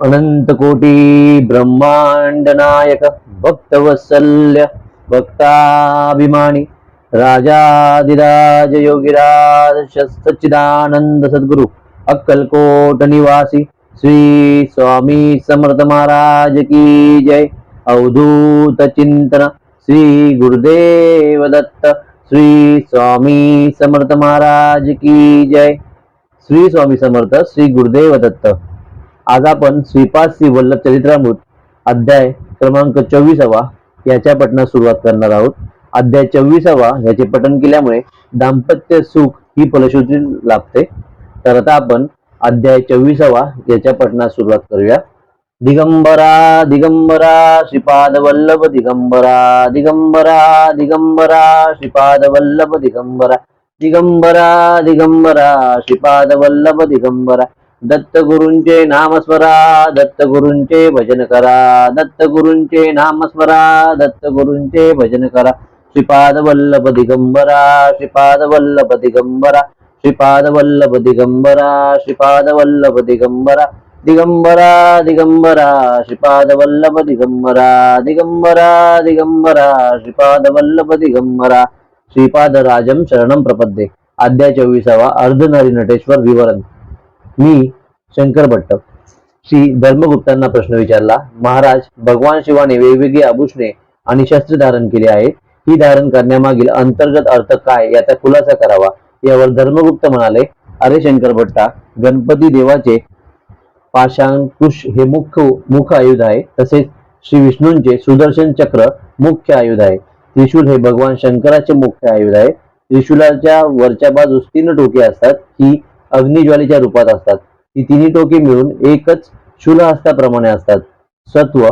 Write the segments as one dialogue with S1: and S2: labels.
S1: अनंत ब्रह्माण्डनायक ब्रह्मांड भक्तवत्सल्य भक्ताभिमानी राजाधिराज योगिराज सच्चिदानंद सद्गुरु अक्कलकोट निवासी श्री स्वामी समर्थ महाराज की जय। अवधूत चिंतन श्री गुरुदेव दत्त श्री स्वामी समर्थ महाराज की जय। श्री स्वामी समर्थ श्री गुरुदेव दत्त। आज आपण श्रीपाद श्री वल्लभ चरित्रामृत अध्याय क्रमांक चोवीसावा याच्या पठणास सुरुवात करणार आहोत. अध्याय चोवीसावा याचे पठण केल्यामुळे दाम्पत्य सुख ही फलश्रुती लाभते. तर आता आपण अध्याय चोवीसावा याच्या पठणास सुरुवात करूया. दिगंबरा दिगंबरा श्रीपाद वल्लभ दिगंबरा दिगंबरा दिगंबरा श्रीपाद वल्लभ दिगंबरा दिगंबरा दिगंबरा श्रीपाद वल्लभ दिगंबरा दत्त गुरूंचे नामस्मरा दत्त गुरूंचे भजन करा. दत्त गुरूंचे नामस्मरा दत्त गुरूंचे भजन करा. श्रीपाद वल्लभ दिगंबरा श्रीपाद वल्लभ दिगंबरा श्रीपाद वल्लभ दिगंबरा श्रीपाद वल्लभ दिगंबरा दिगंबरा दिगंबरा श्रीपाद वल्लभ दिगंबरा दिगंबरा दिगंबरा श्रीपाद वल्लभ दिगंबरा. श्रीपाद राजम शरणम प्रपद्ये. अध्याय चोवीसावा अर्धनारी नटेश्वर विवरण मी शंकर भट्ट श्री धर्मगुप्तांना प्रश्न विचारला महाराज भगवान शिवाने वेगवेगळी आभूषणे आणि शस्त्र धारण केले आहेत. ही धारण करण्यामागील अंतर्गत अर्थ काय याचा खुलासा करावा. यावर धर्मगुप्त म्हणाले अरे शंकर भट्टा गणपती देवाचे पाशांकुश हे मुख्य मुख्य आयुध आहे. तसेच श्री विष्णूंचे सुदर्शन चक्र मुख्य आयुध आहे. त्रिशूल हे भगवान शंकराचे मुख्य आयुध आहे. त्रिशूलाच्या वरच्या बाजूस तीन टोके असतात. ही अग्निज्वालीच्या रूपात असतात. ही तिन्ही टोके मिळून एकच शूलहस्ताप्रमाणे असतात. सत्व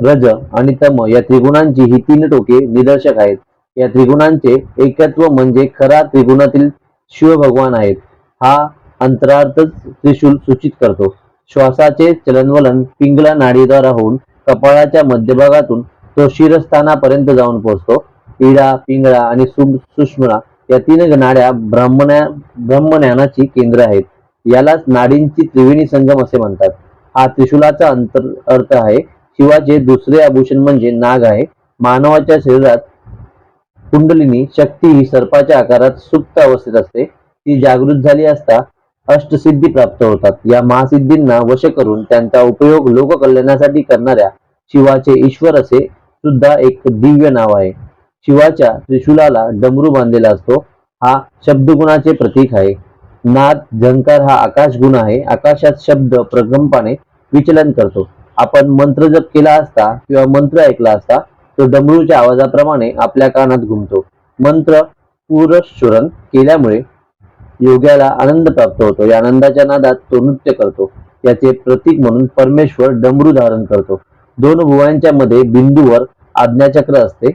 S1: रज आणि तम या त्रिगुणांची ही तीन टोके निदर्शक आहेत. या त्रिगुणांचे एकत्व म्हणजे खरा त्रिगुणातील शिव भगवान आहेत. हा अंतरार्थच त्रिशूल सूचित करतो. श्वासाचे चलनवलन पिंगला नाडीद्वारा होऊन कपाळाच्या मध्यभागातून तो शिरस्थानापर्यंत जाऊन पोहोचतो. इडा पिंगळा आणि सु- सुष्मणा या तीन नाड्या ब्राह्मण ब्रह्मज्ञानाची केंद्र आहेत. यालाच नाडींची त्रिवेणी संगम असे म्हणतात. हा त्रिशूलाचा अंतर अर्थ आहे शिवाचे दुसरे आभूषण म्हणजे नाग आहे. मानवाच्या शरीरात कुंडलिनी शक्ती ही सर्पाच्या आकारात सुप्त अवस्थेत असते. ती जागृत झाली असता अष्टसिद्धी प्राप्त होतात. या महासिद्धींना वश करून त्यांचा उपयोग लोककल्याणासाठी करणाऱ्या शिवाचे ईश्वर असे सुद्धा एक दिव्य नाव आहे. शिवाच्या त्रिशूलाला डमरू बांधलेला असतो. हा शब्दगुणाचे प्रतीक आहे. नाद झंकार हा आकाश गुण आहे. आकाशात शब्द प्रकंपाने विचलन करतो. आपण मंत्र जप केला असता किंवा मंत्र ऐकला असता तो डमरूच्या आवाजाप्रमाणे आपल्या कानात घुमतो. मंत्र पुरस्चुरण केल्यामुळे योग्याला आनंद प्राप्त होतो. या आनंदाच्या नादात तो नृत्य करतो. याचे प्रतीक म्हणून परमेश्वर डमरू धारण करतो. दोन भुवांच्या मध्ये बिंदूवर आज्ञाचक्र असते.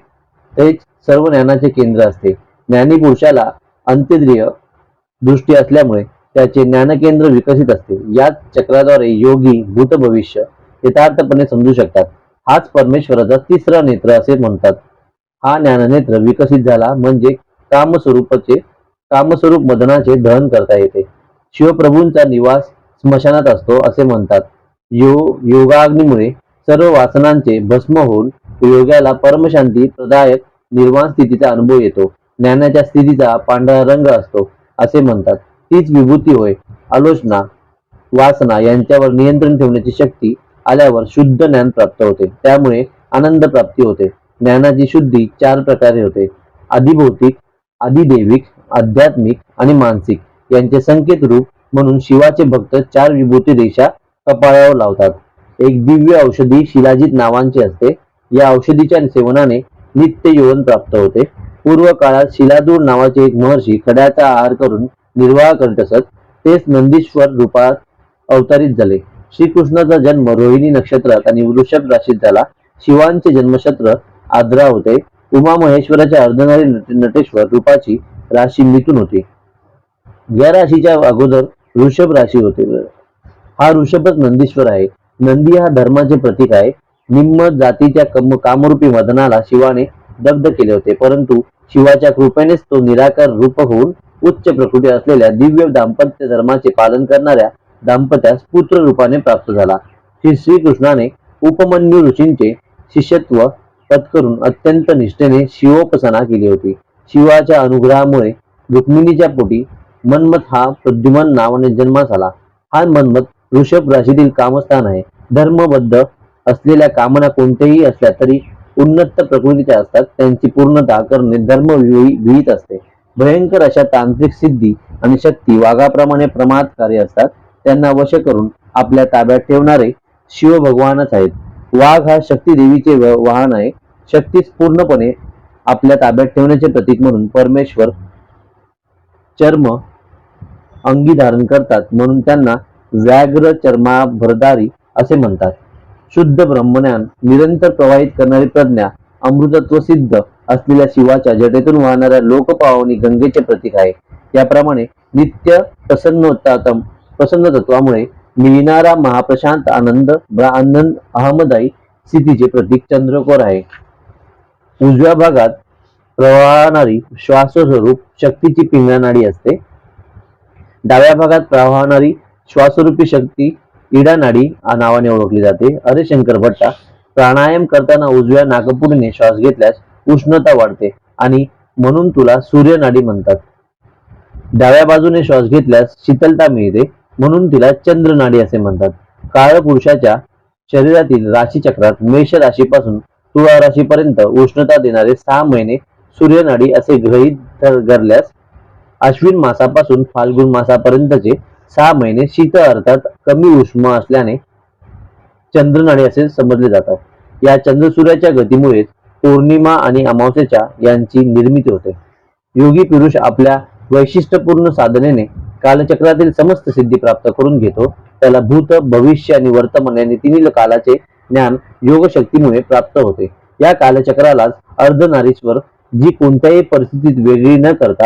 S1: तेच सर्व ज्ञानाचे केंद्र असते. ज्ञानी पुरुषाला अंत्यद्रिय दृष्टी असल्यामुळे त्याचे ज्ञानकेंद्र विकसित असते याच चक्राद्वारे योगी भूत भविष्य यथार्थपणे समजू शकतात. हाच परमेश्वराचा तिसरा नेत्र असे म्हणतात. हा ज्ञाननेत्र विकसित झाला म्हणजे कामस्वरूपाचे कामस्वरूप मदनाचे दहन करता येते. शिवप्रभूंचा निवास स्मशानात असतो असे म्हणतात. यो योगाग्नीमुळे सर्व वासनांचे भस्म होऊन योगाला परमशांती प्रदायक निर्वाण स्थितीचा अनुभव येतो. ज्ञानाच्या स्थितीचा पांढरा रंग असतो. असे म्हणतात. तीच विभूती होय. आलोचना वासना यांच्यावर नियंत्रण ठेवण्याची शक्ती आल्यावर शुद्ध ज्ञान प्राप्त होते. त्यामुळे आनंद प्राप्ती होते. ज्ञानाची शुद्धी चार प्रकारे होते. आदिभौतिक आदिदैविक आध्यात्मिक आणि मानसिक. यांचे संकेत रूप म्हणून शिवाचे भक्त चार विभूती रेषा कपाळावर लावतात. एक दिव्य औषधी शिलाजीत नावांची असते. या औषधीच्या सेवनाने नित्य यौवन प्राप्त होते. पूर्व काळात शिलादूर नावाचे एक महर्षी खड्याचा आहार करून निर्वाह करीत असत तेच नंदीश्वर रूपात अवतरित झाले. श्रीकृष्णाचा जन्म रोहिणी नक्षत्रात आणि वृषभ राशीत झाला. शिवांचे जन्मक्षत्र आद्रा होते. उमा महेश्वराच्या अर्धनारी नटेश्वर रूपाची राशी मिथून होती. या राशीच्या अगोदर वृषभ राशी होते. हा ऋषभच नंदीश्वर आहे. नंदी हा धर्माचे प्रतीक आहे. निम्म जातीच्या कम कामरूपी मदनाला शिवाने दग्ध केले होते परंतु शिवाच्या कृपेनेच तो निराकार रूप होऊन उच्च प्रकृती असलेल्या दिव्य दाम्पत्य धर्माचे पालन करणाऱ्या दाम्पत्यास पुत्र रूपाने प्राप्त झाला. श्री श्रीकृष्णाने उपमन्यू ऋषींचे शिष्यत्व पत्करून अत्यंत निष्ठेने शिवोपासना केली होती. शिवाच्या अनुग्रहामुळे रुक्मिणीच्या पोटी मन्मथ हा प्रद्युमन नावाने जन्मास आला हा मन्मथ वृषभ राशीतील कामस्थान आहे. धर्मबद्ध असलेल्या कामना कोणत्याही असल्या तरी उन्नत प्रकृतीच्या असतात त्यांची पूर्णता करणे धर्म विहित असते. भयंकर अशा तांत्रिक सिद्धी आणि शक्ती वाघाप्रमाणे प्रमादकारी असतात. त्यांना वश करून आपल्या ताब्यात ठेवणारे शिव भगवानच आहेत. वाघ हा शक्ती देवीचे वाहन आहे. शक्तीस पूर्णपणे आपल्या ताब्यात ठेवण्याचे प्रतीक म्हणून परमेश्वर चर्म अंगी धारण करतात म्हणून त्यांना व्याघ्र चर्माभरदारी असे म्हणतात. शुद्ध ब्रह्मज्ञान निरंतर प्रवाहित करणारी प्रज्ञा अमृतत्व सिद्ध असलेल्या शिवाच्या जटेतून वाहणाऱ्या लोकपावनी गंगेचे प्रतीक आहे. याप्रमाणे नित्य प्रसन्नोत्तातम प्रसन्न तत्वामुळे मिळणारा महाप्रशांत आनंद आनंद अहमदायी स्थितीचे प्रतीक चंद्रकोर आहे. उजव्या भागात प्रवाहणारी श्वासस्वरूप शक्तीची पिंगळा नाडी असते. डाव्या भागात प्रवाहणारी श्वासरूपी शक्ती इडा नाडी या नावाने ओळखली जाते. अरे शंकर भट्टा प्राणायाम करताना उजव्या नागपुडीने श्वास घेतल्यास उष्णता वाढते आणि म्हणून तुला सूर्य नाडी म्हणतात. डाव्या बाजूने श्वास घेतल्यास शीतलता मिळते म्हणून तिला चंद्र नाडी असे म्हणतात. काळ पुरुषाच्या शरीरातील राशीचक्रात मेष राशीपासून तुळा राशीपर्यंत उष्णता देणारे सहा महिने सूर्यनाडी असे गृहीत धर- धरल्यास अश्विन मासापासून फाल्गुन मासापर्यंतचे सहा महिने शीत अर्थात कमी उष्म असल्याने चंद्रनाडी असे समजले जातात. या चंद्रसूर्याच्या गतीमुळे पौर्णिमा आणि अमावस्येच्या यांची निर्मिती होते. योगी पुरुष आपल्या वैशिष्ट्यपूर्ण साधनेने कालचक्रातील समस्त सिद्धी प्राप्त करून घेतो. त्याला भूत भविष्य आणि वर्तमान या तिन्ही कालाचे ज्ञान योग शक्तीमुळे प्राप्त होते. या कालचक्रालाच अर्धनारीश्वर जी कोणत्याही परिस्थितीत वेगळी न करता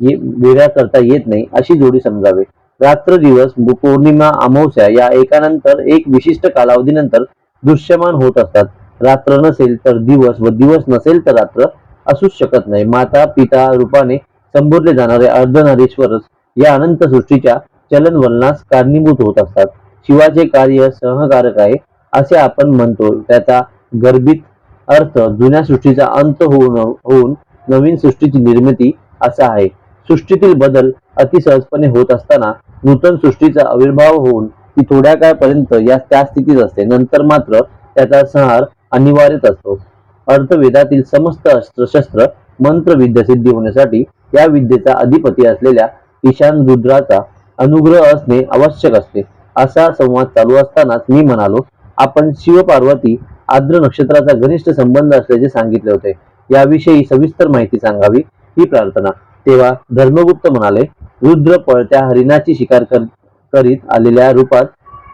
S1: ये- वेगळा करता येत नाही अशी जोडी समजावे. रात्र दिवस पौर्णिमा अमावस्या या एकानंतर एक विशिष्ट कालावधीनंतर दृश्यमान होत असतात. रात्र नसेल तर दिवस व दिवस नसेल तर रात्र असूच शकत नाही. माता पिता रूपाने संबोधले जाणारे अर्धनारीश्वरच या अनंत सृष्टीच्या चलनवलनास कारणीभूत होत असतात. शिवाचे कार्य सहकारक आहे असे आपण म्हणतो. त्याचा गर्भित अर्थ जुन्या सृष्टीचा अंत होऊन होऊन नवीन सृष्टीची निर्मिती असा आहे. सृष्टीतील बदल अतिसहजपणे होत असताना नूतन सृष्टीचा आविर्भाव होऊन ती थोड्या काळपर्यंत या त्या स्थितीत असते. नंतर मात्र त्याचा संहार अनिवार्यच असतो. अर्थवेदातील समस्त अस्त्रशस्त्र मंत्र विद्या सिद्धी होण्यासाठी या विद्येचा अधिपती असलेल्या ईशान रुद्राचा अनुग्रह असणे आवश्यक असते. असा संवाद चालू असतानाच मी म्हणालो आपण शिवपार्वती आद्र नक्षत्राचा घनिष्ठ संबंध असल्याचे सांगितले होते. याविषयी सविस्तर माहिती सांगावी ही प्रार्थना. तेव्हा धर्मगुप्त म्हणाले रुद्र पळत्या हरिणाची शिकार कर- करीत आलेल्या रूपात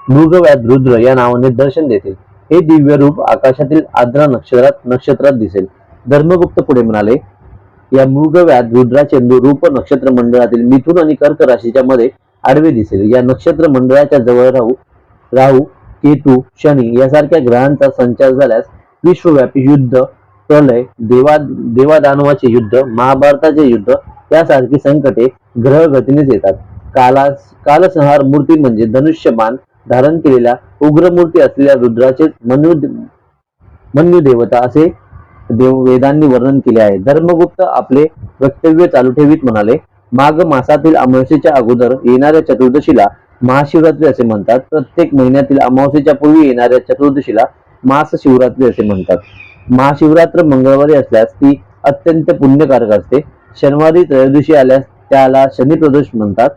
S1: मृगव्याध रुद्र या नावाने दर्शन देते. हे दिव्य रूप आकाशातील आद्रा नक्षत्रात नक्षत्रात दिसेल. धर्मगुप्त पुढे म्हणाले या मृगव्याध रुद्राचे रूप नक्षत्र मंडळातील मिथुन आणि कर्क राशीच्या मध्ये आडवे दिसेल. या नक्षत्र मंडळाच्या जवळ राहू राहू केतू शनी यासारख्या ग्रहांचा संचार झाल्यास विश्वव्यापी युद्ध प्रलय देवा देवादानवाचे युद्ध महाभारताचे युद्ध त्यासारखी संकटे ग्रह गतीनेच येतात. काला कालसंहार मूर्ती म्हणजे धनुष्यबाण धारण केलेल्या उग्रमूर्ती असलेल्या रुद्राचे मनु मन्यू देवता असे देव वेदांनी वर्णन केले आहे. धर्मगुप्त आपले वक्तव्य चालू ठेवीत म्हणाले माघ मासातील अमावस्येच्या अगोदर येणाऱ्या चतुर्दशीला महाशिवरात्री असे म्हणतात. प्रत्येक महिन्यातील अमावस्येच्या पूर्वी येणाऱ्या चतुर्दशीला मास शिवरात्री असे म्हणतात. महाशिवरात्र मंगळवारी असल्यास ती अत्यंत पुण्यकारक असते. शनिवारी त्रयोदशी आल्यास त्याला शनी प्रदोष म्हणतात.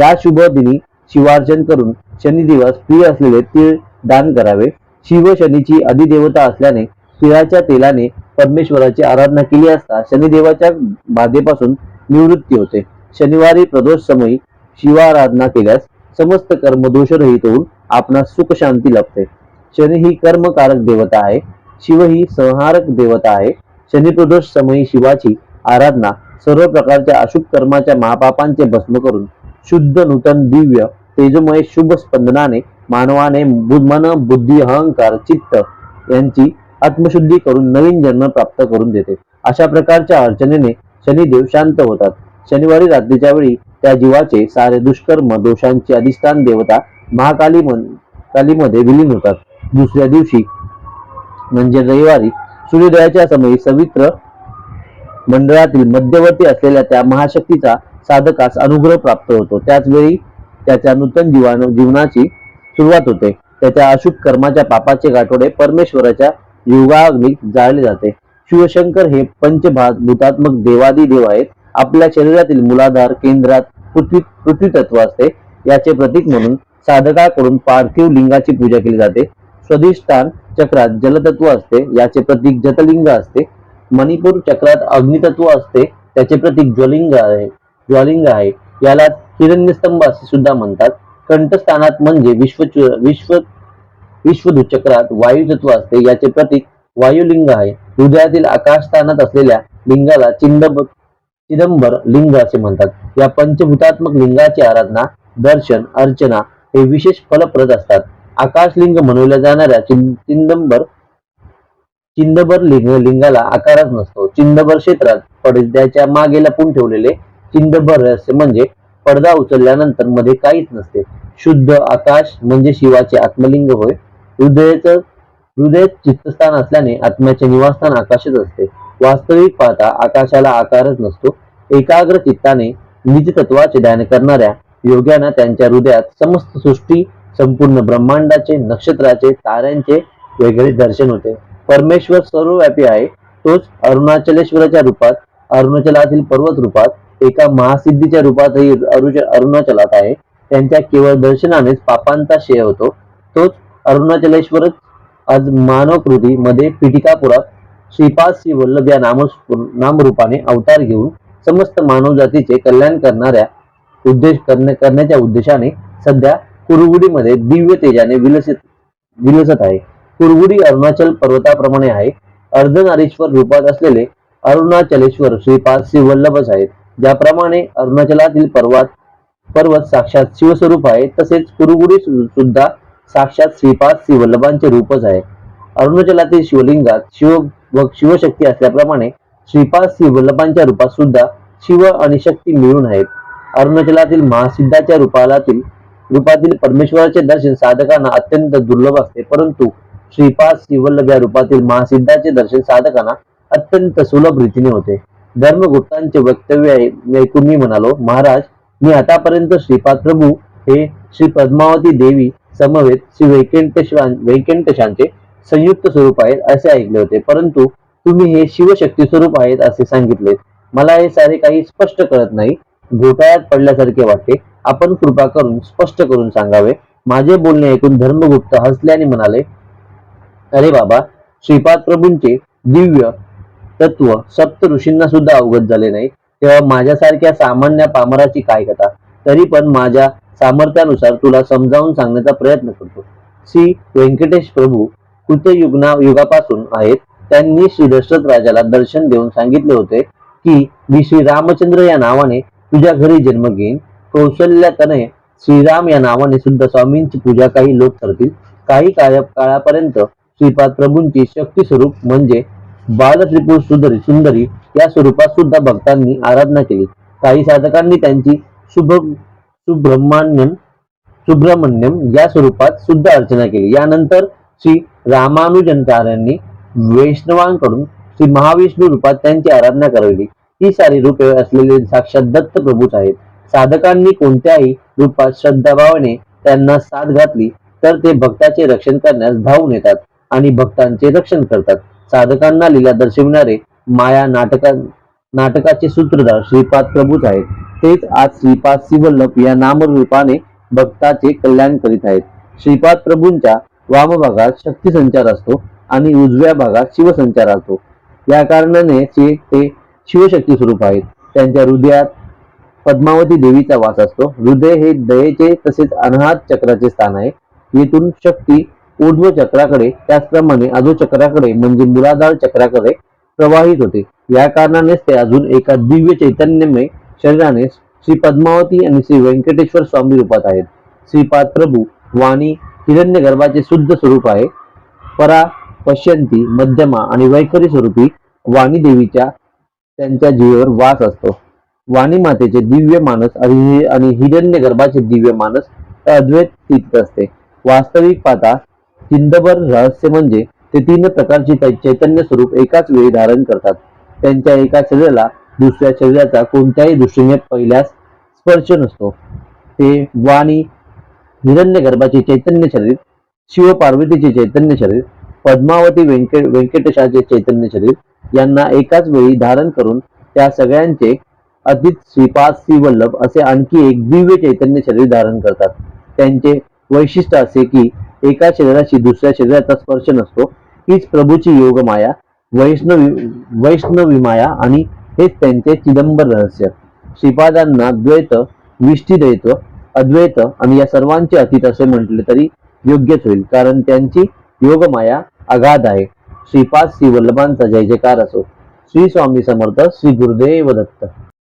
S1: या शुभ दिनी शिवार्चन करून शनी दिवस प्रिय असलेले तीळ दान करावे. शिव शनीची अधिदेवता असल्याने तिळाच्या तेलाने परमेश्वराची आराधना केली असता शनिदेवाच्या बाधेपासून निवृत्ती होते. शनिवारी प्रदोष समयी शिवाराधना केल्यास समस्त कर्म दोषरहित होऊन आपणास सुख शांती लाभते. शनी ही कर्मकारक देवता आहे. शिव ही संहारक देवता आहे. शनिप्रदोष समयी शिवाची आराधना सर्व प्रकारच्या अशुभ कर्माच्या महापापांचे भस्म करून शुद्ध नूतन दिव्य तेजमय शुभ स्पंदनाने मानवाने मन बुद्धी अहंकार चित्त यांची आत्मशुद्धी करून नवीन जन्म प्राप्त करून देते. अशा प्रकारच्या अर्चनेने शनिदेव शांत होतात. शनिवारी रात्रीच्या वेळी त्या जीवाचे सारे दुष्कर्म दोषांची अधिष्ठान देवता महाकाली मन कालीमध्ये विलीन होतात. दुसऱ्या दिवशी म्हणजे रविवारी सूर्योदयाच्या समयी सवित्र मंडळातील मध्यवर्ती असलेल्या त्या महाशक्तीचा साधकास अनुग्रह प्राप्त होतो. त्याचवेळी त्याच्या नूतन जीवाणू जीवनाची सुरुवात होते. त्याच्या अशुभ कर्माच्या पापाचे गाठोडे परमेश्वराच्या युगाग्नीत जाळले जाते. शिवशंकर हे पंचभूतात्मक देवादी देव आहेत. आपल्या शरीरातील मुलाधार केंद्रात पृथ्वी पृथ्वी तत्व असते. याचे प्रतीक म्हणून साधकाकडून पार्थिव लिंगाची पूजा केली जाते. स्वधिष्ठान चक्रात जलतत्व असते. याचे प्रतीक जतलिंग असते. मणिपूर चक्रात अग्नितत्व असते त्याचे प्रतीक ज्वलिंग आहे. ज्वलिंग आहे. याला हिरण्यस्तंभ असे सुद्धा म्हणतात. कंठस्थानात म्हणजे विश्व विश्व विश्वदू चक्रात असते याचे प्रतीक वायुलिंग आहे. हृदयातील आकाशस्थानात असलेल्या लिंगाला चिंदब चिदंबर लिंग असे म्हणतात. या पंचभूतात्मक लिंगाची आराधना दर्शन अर्चना हे विशेष फलप्रद असतात. आकाशलिंग म्हणवल्या जाणाऱ्या चिं- चिंदंबर चिंदभर लिंग लिंगाला आकारच नसतो. चिंदभर क्षेत्रात पडद्याच्या मागे लपून ठेवलेले चिंदभर रहस्य म्हणजे पडदा उचलल्यानंतरमध्ये काहीच नसते. शुद्ध आकाश म्हणजे शिवाचे आत्मलिंग होय. हृदयाचं हृदय चित्तस्थान असल्याने आत्म्याचे निवासस्थान आकाशच असते. वास्तविक पाहता आकाशाला आकारच नसतो. एकाग्र चित्ताने निजतत्वाचे ध्यान करणाऱ्या योग्यांना त्यांच्या हृदयात समस्त सृष्टी संपूर्ण ब्रह्मांडाचे नक्षत्राचे ताऱ्यांचे वेगळे दर्शन होते. परमेश्वर सर्वव्यापी आहे. तोच अरुणाचलेश्वराच्या रूपात अरुणाचलातील पर्वत रूपात एका महासिद्धीच्या रूपातही अरुणाचलात आहे. त्यांच्या केवळ दर्शनानेच पापांचा क्षय होतो. तोच अरुणाचलेश्वरच आज मानवकृती मध्ये पिटिकापुरात श्रीपाद श्री वल्लभ या नाम नामरूपाने अवतार घेऊन समस्त मानव जातीचे कल्याण करणाऱ्या उद्देश करण्या करण्याच्या उद्देशाने सध्या कुरुगुडीमध्ये दिव्य तेजाने विलसित विलसत आहे. कुरगुडी अरुणाचल पर्वताप्रमाणे आहे अर्धनारीश्वर रूपात असलेले अरुणाचलेश्वर श्रीपाद श्री आहेत. ज्याप्रमाणे अरुणाचलातील पर्वत पर्वत साक्षात शिवस्वरूप आहे तसेच कुरुगुडी सुद्धा साक्षात श्रीपाद श्री रूपच आहे. अरुणाचलातील शिवलिंगात शिव व शिवशक्ती असल्याप्रमाणे श्रीपाद श्री वल्लभांच्या रूपात सुद्धा शिव आणि शक्ती मिळून आहेत. अरुणाचलातील महासिद्धाच्या रूपालातील रूपातील परमेश्वराचे दर्शन साधकांना अत्यंत दुर्लभ असते परंतु श्रीपाद श्रीवल्लभ या रूपातील महासिद्धाचे दर्शन साधकांना अत्यंत सुलभ रीतीने होते. धर्मगुप्तांचे वक्तव्य ऐकून मी म्हणालो महाराज मी आतापर्यंत श्रीपाद प्रभू हे श्री पद्मावती देवी समवेत श्री वैकंठेश्वर वैकंठशांचे संयुक्त स्वरूप आहेत असे ऐकले होते. परंतु तुम्ही हे शिवशक्ती स्वरूप आहेत असे सांगितले मला हे सारे काही स्पष्ट कळत नाही. घोटाळ्यात पडल्यासारखे वाटते. आपण कृपा करून स्पष्ट करून सांगावे. माझे बोलणे ऐकून धर्मगुप्त हसल्याने म्हणाले अरे बाबा श्रीपाद प्रभूंचे दिव्य तत्व सप्त ऋषींना सुद्धा अवगत झाले नाही तेव्हा माझ्यासारख्या सामान्य पामराची काय कथा? तरी पण माझ्या सामर्थ्यानुसार तुला समजावून सांगण्याचा प्रयत्न करतो. श्री व्यंकटेश प्रभू कृतयुग्ना युगापासून आहेत. त्यांनी श्री दशरथ राजाला दर्शन देऊन सांगितले होते की मी श्री रामचंद्र या नावाने तुझ्या घरी जन्म घेईन. कौशल्यातने श्रीराम या नावाने सुद्धा स्वामींची पूजा काही लोक करतील. काही काळ काळापर्यंत श्रीपाद प्रभूंची शक्ती स्वरूप म्हणजे बाल त्रिपुर सुंदरी सुंदरी या स्वरूपात सुद्धा भक्तांनी आराधना केली. काही साधकांनी त्यांची शुभ सुब्रह्मण्यम सुब्रह्मण्यम या स्वरूपात सुद्धा अर्चना केली. यानंतर श्री रामानुजनकारांनी वैष्णवांकडून श्री महाविष्णू रूपात त्यांची आराधना करवली ही सारी रूपे असलेले साक्षात दत्त प्रभूच आहेत. साधकांनी कोणत्याही रूपात श्रद्धाभावाने त्यांना साथ घातली तर ते भक्ताचे रक्षण करण्यास धावून येतात. आणि भक्तांचे रक्षण करतात. साधकांना लीला दर्शविणारे माया नाटका नाटकाचे सूत्रधार श्रीपाद प्रभूच आहेत. तेच आज श्रीपाद शिवल्लभ या नामरूपाने भक्ताचे कल्याण करीत आहेत. श्रीपाद प्रभूंच्या वामभागात शक्ती संचार असतो आणि उजव्या भागात शिवसंचार असतो. या कारणाने ते ते शिवशक्ती स्वरूप आहेत. त्यांच्या हृदयात पद्मावती देवीचा वास असतो. हृदय हे दयेचे तसेच अनाहत चक्राचे स्थान आहे. येथून शक्ती ऊर्ध्व चक्राकडे त्याचप्रमाणे अधोचक्राकडे म्हणजे मुलाधार चक्राकडे प्रवाहित होते. या कारणानेच ते अजून एका दिव्य चैतन्यमय शरीराने श्री पद्मावती आणि श्री व्यंकटेश्वर स्वामी रूपात आहेत. श्रीपाद प्रभू वाणी हिरण्य गर्भाचे शुद्ध स्वरूप आहे. परा पश्यंती मध्यमा आणि वैखरी स्वरूपी वाणी देवीच्या त्यांच्या जीवेवर वास असतो. वाणी मातेचे दिव्य मानस आणि आणि हिरण्य गर्भाचे दिव्य मानस अद्वैत स्थित असते. वास्तविक पाहता चिंतभर रहस्य म्हणजे ते तीन प्रकारची चैतन्य स्वरूप एकाच वेळी धारण करतात. त्यांच्या एका शरीराला दुसऱ्या शरीराचा कोणत्याही दृष्टीने पहिल्यास स्पर्श नसतो. ते वाणी हिरण्य गर्भाचे चैतन्य शरीर शिव पार्वतीचे चैतन्य शरीर पद्मावती व्यंकट व्यंकटेशाचे चैतन्य शरीर यांना एकाच वेळी धारण करून त्या सगळ्यांचे अतीत श्रीपाद श्रीवल्लभ असे आणखी एक दिव्य चैतन्य शरीर धारण करतात. त्यांचे वैशिष्ट्य असे की एका शरीराशी दुसऱ्या शरीराचा स्पर्श नसतो. हीच प्रभूची योगमाया वैष्णवी वैष्णवी माया आणि हेच त्यांचे चिदंबर रहस्य. श्रीपादांना द्वैत विष्टिद्वैत अद्वैत आणि या सर्वांचे अतीत असे म्हटले तरी योग्यच होईल कारण त्यांची योगमाया अगाध आहे. श्रीपाद श्री वल्लभांचा जय जयकार असो. श्री स्वामी समर्थ श्री गुरुदेव दत्त.